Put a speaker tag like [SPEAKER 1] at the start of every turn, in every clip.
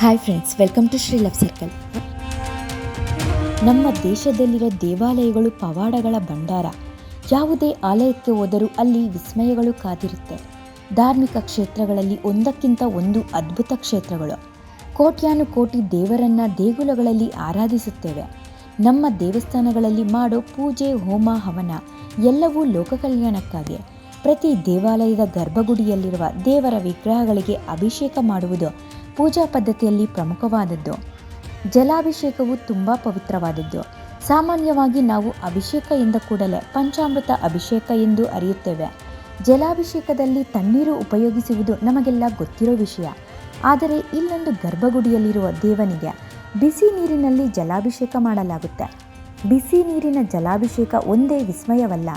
[SPEAKER 1] Hi friends welcome to Shri love circle ನಮ್ಮ ದೇಶದಲ್ಲಿರೋ ದೇವಾಲಯಗಳು, ಪವಾಡಗಳ ಭಂಡಾರ. ಯಾವುದೇ ಆಲಯಕ್ಕೆ ಹೋದರೂ ಅಲ್ಲಿ ವಿಸ್ಮಯಗಳು ಕಾದಿರುತ್ತೆ. ಧಾರ್ಮಿಕ ಕ್ಷೇತ್ರಗಳಲ್ಲಿ ಒಂದಕ್ಕಿಂತ ಒಂದು ಅದ್ಭುತ ಕ್ಷೇತ್ರಗಳು. ಕೋಟ್ಯಾನು ಕೋಟಿ ದೇವರನ್ನ ದೇಗುಲಗಳಲ್ಲಿ ಆರಾಧಿಸುತ್ತೇವೆ. ನಮ್ಮ ದೇವಸ್ಥಾನಗಳಲ್ಲಿ ಮಾಡೋ ಪೂಜೆ, ಹೋಮ, ಹವನ ಎಲ್ಲವೂ ಲೋಕ ಕಲ್ಯಾಣಕ್ಕಾಗಿ. ಪ್ರತಿ ದೇವಾಲಯದ ಗರ್ಭಗುಡಿಯಲ್ಲಿರುವ ದೇವರ ವಿಗ್ರಹಗಳಿಗೆ ಅಭಿಷೇಕ ಮಾಡುವುದು ಪೂಜಾ ಪದ್ಧತಿಯಲ್ಲಿ ಪ್ರಮುಖವಾದದ್ದು. ಜಲಾಭಿಷೇಕವು ತುಂಬ ಪವಿತ್ರವಾದದ್ದು. ಸಾಮಾನ್ಯವಾಗಿ ನಾವು ಅಭಿಷೇಕ ಎಂದ ಕೂಡಲೇ ಪಂಚಾಮೃತ ಅಭಿಷೇಕ ಎಂದು ಅರಿಯುತ್ತೇವೆ. ಜಲಾಭಿಷೇಕದಲ್ಲಿ ತಣ್ಣೀರು ಉಪಯೋಗಿಸುವುದು ನಮಗೆಲ್ಲ ಗೊತ್ತಿರೋ ವಿಷಯ. ಆದರೆ ಇಲ್ಲೊಂದು ಗರ್ಭಗುಡಿಯಲ್ಲಿರುವ ದೇವನಿಗೆ ಬಿಸಿ ನೀರಿನಲ್ಲಿ ಜಲಾಭಿಷೇಕ ಮಾಡಲಾಗುತ್ತೆ. ಬಿಸಿ ನೀರಿನ ಜಲಾಭಿಷೇಕ ಒಂದೇ ವಿಸ್ಮಯವಲ್ಲ.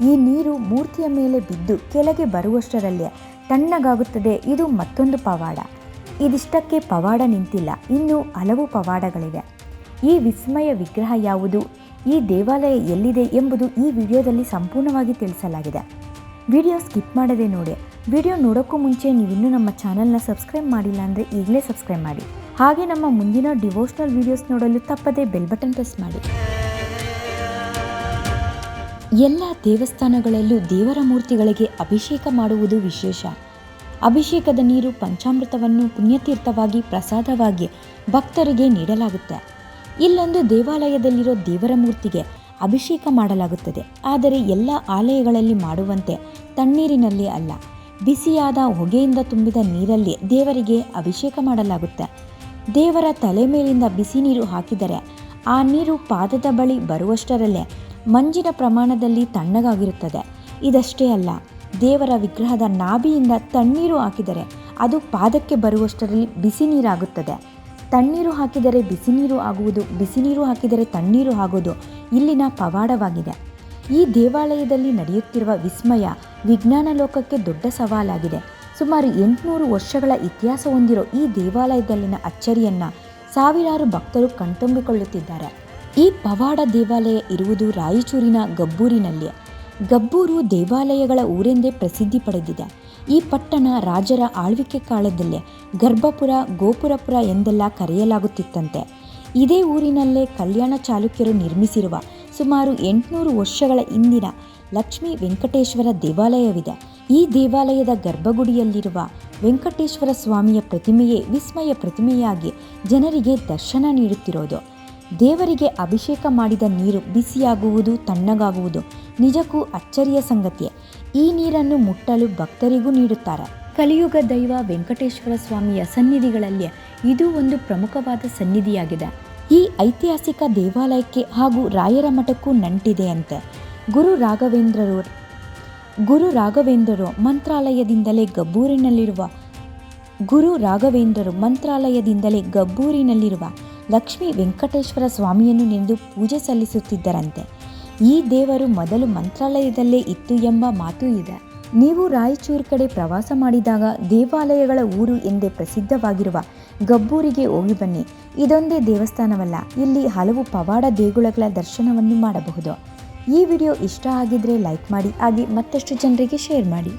[SPEAKER 1] ಈ ನೀರು ಮೂರ್ತಿಯ ಮೇಲೆ ಬಿದ್ದು ಕೆಳಗೆ ಬರುವಷ್ಟರಲ್ಲೇ ತಣ್ಣಗಾಗುತ್ತದೆ. ಇದು ಮತ್ತೊಂದು ಪವಾಡ. ಇದಿಷ್ಟಕ್ಕೆ ಪವಾಡ ನಿಂತಿಲ್ಲ. ಇನ್ನೂ ಹಲವು ಪವಾಡಗಳಿವೆ. ಈ ವಿಸ್ಮಯ ವಿಗ್ರಹ ಯಾವುದು? ಈ ದೇವಾಲಯ ಎಲ್ಲಿದೆ ಎಂಬುದು ಈ ವಿಡಿಯೋದಲ್ಲಿ ಸಂಪೂರ್ಣವಾಗಿ ತಿಳಿಸಲಾಗಿದೆ. ವಿಡಿಯೋ ಸ್ಕಿಪ್ ಮಾಡದೆ ನೋಡಿ. ವಿಡಿಯೋ ನೋಡೋಕ್ಕೂ ಮುಂಚೆ ನೀವಿನ್ನೂ ನಮ್ಮ ಚಾನಲ್ನ ಸಬ್ಸ್ಕ್ರೈಬ್ ಮಾಡಿಲ್ಲ ಅಂದರೆ ಈಗಲೇ ಸಬ್ಸ್ಕ್ರೈಬ್ ಮಾಡಿ. ಹಾಗೆ ನಮ್ಮ ಮುಂದಿನ ಡಿವೋಷನಲ್ ವಿಡಿಯೋಸ್ ನೋಡಲು ತಪ್ಪದೇ ಬೆಲ್ ಬಟನ್ ಪ್ರೆಸ್ ಮಾಡಿ. ಎಲ್ಲ ದೇವಸ್ಥಾನಗಳಲ್ಲೂ ದೇವರ ಮೂರ್ತಿಗಳಿಗೆ ಅಭಿಷೇಕ ಮಾಡುವುದು ವಿಶೇಷ. ಅಭಿಷೇಕದ ನೀರು ಪಂಚಾಮೃತವನ್ನು ಪುಣ್ಯತೀರ್ಥವಾಗಿ ಪ್ರಸಾದವಾಗಿ ಭಕ್ತರಿಗೆ ನೀಡಲಾಗುತ್ತೆ. ಇಲ್ಲೊಂದು ದೇವಾಲಯದಲ್ಲಿರೋ ದೇವರ ಮೂರ್ತಿಗೆ ಅಭಿಷೇಕ ಮಾಡಲಾಗುತ್ತದೆ. ಆದರೆ ಎಲ್ಲ ಆಲಯಗಳಲ್ಲಿ ಮಾಡುವಂತೆ ತಣ್ಣೀರಿನಲ್ಲಿ ಅಲ್ಲ. ಬಿಸಿಯಾದ ಹೊಗೆಯಿಂದ ತುಂಬಿದ ನೀರಲ್ಲಿ ದೇವರಿಗೆ ಅಭಿಷೇಕ ಮಾಡಲಾಗುತ್ತೆ. ದೇವರ ತಲೆ ಮೇಲಿಂದ ಬಿಸಿ ನೀರು ಹಾಕಿದರೆ ಆ ನೀರು ಪಾದದ ಬಳಿ ಬರುವಷ್ಟರಲ್ಲೇ ಮಂಜಿನ ಪ್ರಮಾಣದಲ್ಲಿ ತಣ್ಣಗಾಗಿರುತ್ತದೆ. ಇದಷ್ಟೇ ಅಲ್ಲ ದೇವರ ವಿಗ್ರಹದ ನಾಭಿಯಿಂದ ತಣ್ಣೀರು ಹಾಕಿದರೆ ಅದು ಪಾದಕ್ಕೆ ಬರುವಷ್ಟರಲ್ಲಿ ಬಿಸಿ ನೀರಾಗುತ್ತದೆ. ತಣ್ಣೀರು ಹಾಕಿದರೆ ಬಿಸಿ ನೀರು ಆಗುವುದು, ಬಿಸಿ ನೀರು ಹಾಕಿದರೆ ತಣ್ಣೀರು ಆಗೋದು ಇಲ್ಲಿನ ಪವಾಡವಾಗಿದೆ. ಈ ದೇವಾಲಯದಲ್ಲಿ ನಡೆಯುತ್ತಿರುವ ವಿಸ್ಮಯ ವಿಜ್ಞಾನ ಲೋಕಕ್ಕೆ ದೊಡ್ಡ ಸವಾಲಾಗಿದೆ. ಸುಮಾರು ಎಂಟುನೂರು ವರ್ಷಗಳ ಇತಿಹಾಸ ಹೊಂದಿರೋ ಈ ದೇವಾಲಯದಲ್ಲಿನ ಅಚ್ಚರಿಯನ್ನು ಸಾವಿರಾರು ಭಕ್ತರು ಕಣ್ತುಂಬಿಕೊಳ್ಳುತ್ತಿದ್ದಾರೆ. ಈ ಪವಾಡ ದೇವಾಲಯ ಇರುವುದು ರಾಯಚೂರಿನ ಗಬ್ಬೂರಿನಲ್ಲಿ ಗಬ್ಬೂರು ದೇವಾಲಯಗಳ ಊರೆಂದೇ ಪ್ರಸಿದ್ಧಿ ಪಡೆದಿದೆ. ಈ ಪಟ್ಟಣ ರಾಜರ ಆಳ್ವಿಕೆ ಕಾಲದಲ್ಲೇ ಗರ್ಭಪುರ, ಗೋಪುರಪುರ ಎಂದೆಲ್ಲ ಕರೆಯಲಾಗುತ್ತಿತ್ತಂತೆ. ಇದೇ ಊರಿನಲ್ಲೇ ಕಲ್ಯಾಣ ಚಾಲುಕ್ಯರು ನಿರ್ಮಿಸಿರುವ ಸುಮಾರು ಎಂಟುನೂರು ವರ್ಷಗಳ ಹಿಂದಿನ ಲಕ್ಷ್ಮೀ ವೆಂಕಟೇಶ್ವರ ದೇವಾಲಯವಿದೆ. ಈ ದೇವಾಲಯದ ಗರ್ಭಗುಡಿಯಲ್ಲಿರುವ ವೆಂಕಟೇಶ್ವರ ಸ್ವಾಮಿಯ ಪ್ರತಿಮೆಯೇ ವಿಸ್ಮಯ ಪ್ರತಿಮೆಯಾಗಿ ಜನರಿಗೆ ದರ್ಶನ ನೀಡುತ್ತಿರೋದು ದೇವರಿಗೆ ಅಭಿಷೇಕ ಮಾಡಿದ ನೀರು ಬಿಸಿಯಾಗುವುದು ತಣ್ಣಗಾಗುವುದು. ನಿಜಕ್ಕೂ ಅಚ್ಚರಿಯ ಸಂಗತಿಯೇ. ಈ ನೀರನ್ನು ಮುಟ್ಟಲು ಭಕ್ತರಿಗೂ ನೀಡುತ್ತಾರೆ. ಕಲಿಯುಗ ದೈವ ವೆಂಕಟೇಶ್ವರ ಸ್ವಾಮಿಯ ಸನ್ನಿಧಿಗಳಲ್ಲಿ ಇದು ಒಂದು ಪ್ರಮುಖವಾದ ಸನ್ನಿಧಿಯಾಗಿದೆ. ಈ ಐತಿಹಾಸಿಕ ದೇವಾಲಯಕ್ಕೆ ಹಾಗೂ ರಾಯರ ಮಠಕ್ಕೂ ನಂಟಿದೆಯಂತೆ. ಗುರು ರಾಘವೇಂದ್ರರು ಗುರು ರಾಘವೇಂದ್ರರು ಮಂತ್ರಾಲಯದಿಂದಲೇ ಗಬ್ಬೂರಿನಲ್ಲಿರುವ, ಗುರು ರಾಘವೇಂದ್ರರು ಮಂತ್ರಾಲಯದಿಂದಲೇ ಗಬ್ಬೂರಿನಲ್ಲಿರುವ ಲಕ್ಷ್ಮೀ ವೆಂಕಟೇಶ್ವರ ಸ್ವಾಮಿಯನ್ನು ನೆನೆದು ಪೂಜೆ ಸಲ್ಲಿಸುತ್ತಿದ್ದರಂತೆ. ಈ ದೇವರು ಮೊದಲು ಮಂತ್ರಾಲಯದಲ್ಲೇ ಇತ್ತು ಎಂಬ ಮಾತು ಇದೆ. ನೀವು ರಾಯಚೂರು ಕಡೆ ಪ್ರವಾಸ ಮಾಡಿದಾಗ ದೇವಾಲಯಗಳ ಊರು ಎಂದೇ ಪ್ರಸಿದ್ಧವಾಗಿರುವ ಗಬ್ಬೂರಿಗೆ ಹೋಗಿ ಬನ್ನಿ. ಇದೊಂದೇ ದೇವಸ್ಥಾನವಲ್ಲ, ಇಲ್ಲಿ ಹಲವು ಪವಾಡ ದೇಗುಲಗಳ ದರ್ಶನವನ್ನು ಮಾಡಬಹುದು. ಈ ವಿಡಿಯೋ ಇಷ್ಟ ಆಗಿದ್ರೆ ಲೈಕ್ ಮಾಡಿ, ಹಾಗೆ ಮತ್ತಷ್ಟು ಜನರಿಗೆ ಶೇರ್ ಮಾಡಿ.